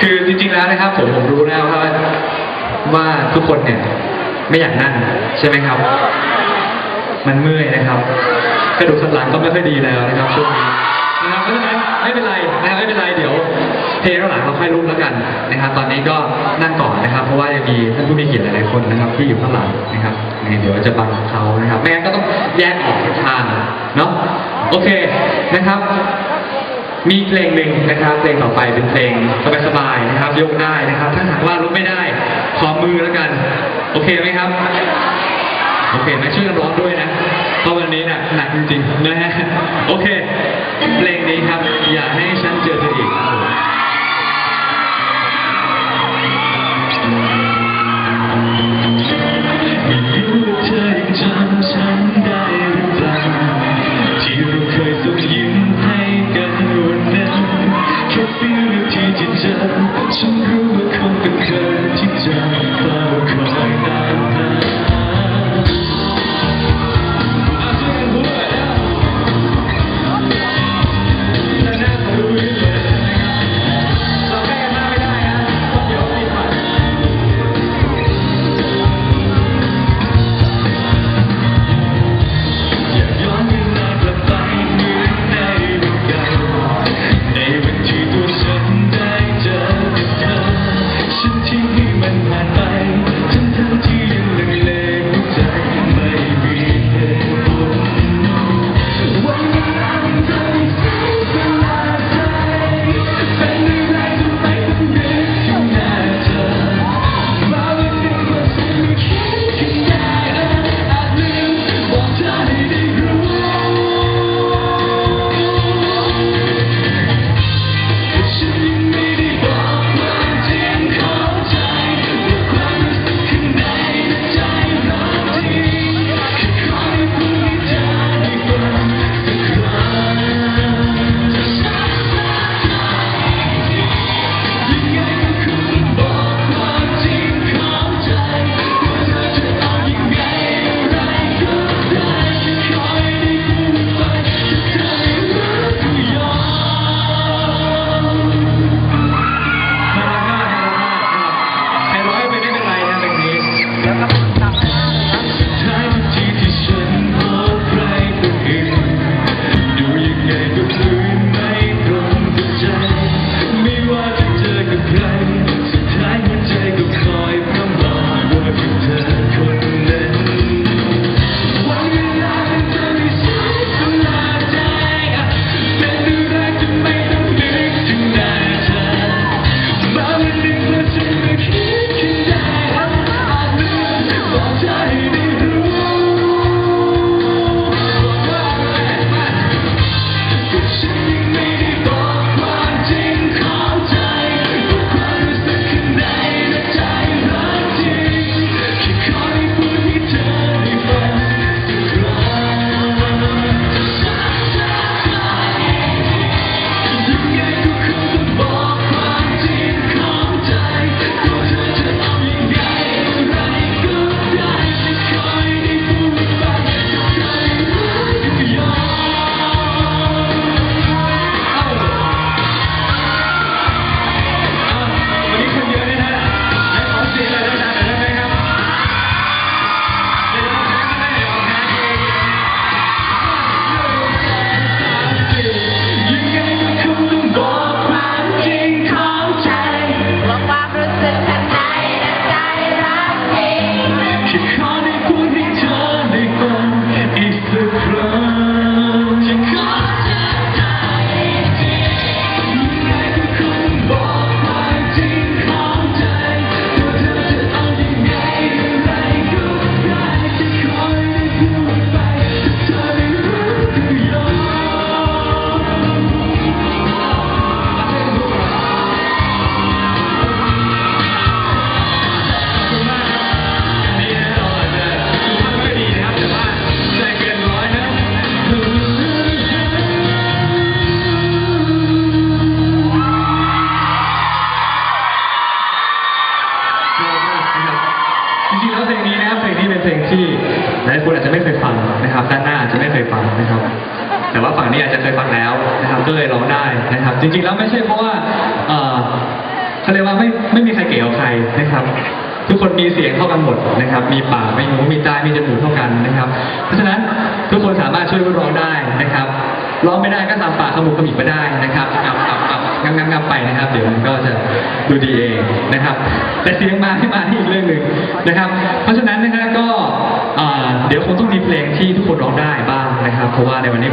คือจริงๆแล้วนะครับ ผมผมรู้แล้วว่าว่าทุกคนเนี่ย ไม่อยากนั่งใช่ไหมครับ มันเมื่อยนะครับกระดูกสันหลังก็ไม่ค่อยดีแล้วนะครับช่วงนี้นะครับเพราะฉะนั้นไม่เป็นไรนะครับไม่เป็นไรเดี๋ยวเทข้งหลังเราค่อยลุกแล้วกันนะครับ ตอนนี้ก็นั่งก่อนนะครับ เพราะว่าจะงมีท่านผู้มีเกียรติหลายๆคนนะครับ ที่อยู่ข้างหลังนะครับเดี๋ยวจะบังเขานะครับ แม่ก็ต้องแยกออกทางเนาะโอเคนะครับ มีเพลงหนึ่งนะครับ เพลงต่อไปเป็นเพลงสบายๆนะครับ ยกได้นะครับ ถ้าหากว่าลุกไม่ได้ ขอมือแล้วกัน โอเคไหมครับ โอเคไหมช่วยกันร้องด้วยนะ เพราะวันนี้นะหนักจริงๆนะฮะ โอเค เพลงนี้ครับ อย่าให้ฉันเจอเธออีก I'm gonna come back to you, but I'm แต่ว่าฝั่งนี้อาจจะเคยฟังแล้วนะครับก็เลยร้องได้นะครับ จริงๆแล้วไม่ใช่เพราะว่าเอ่อขาเรียกว่าไม่ไม่มีใครเก๋กว่ใครนะครับ ทุกคนมีเสียงเท่ากันหมดนะครับ มีปากมีหูมีตามีจมูกเท่ากันนะครับ เพราะฉะนั้นทุกคนสามารถช่วยร้องได้นะครับร้องไม่ได้ก็ทำปากขมุกขมิบไปได้นะครับอับอับอับงับงับงับไปนะครับ เดี๋ยวมันก็จะดูดีเองนะครับ แต่เสียงมาที่มาที่อีกเรื่องหนึ่งนะครับ เพราะฉะนั้นนะครับก็ เดี๋ยวคงต้องมีเพลงที่ทุกคนร้องได้บ้างนะครับ เพราะว่าในวันนี้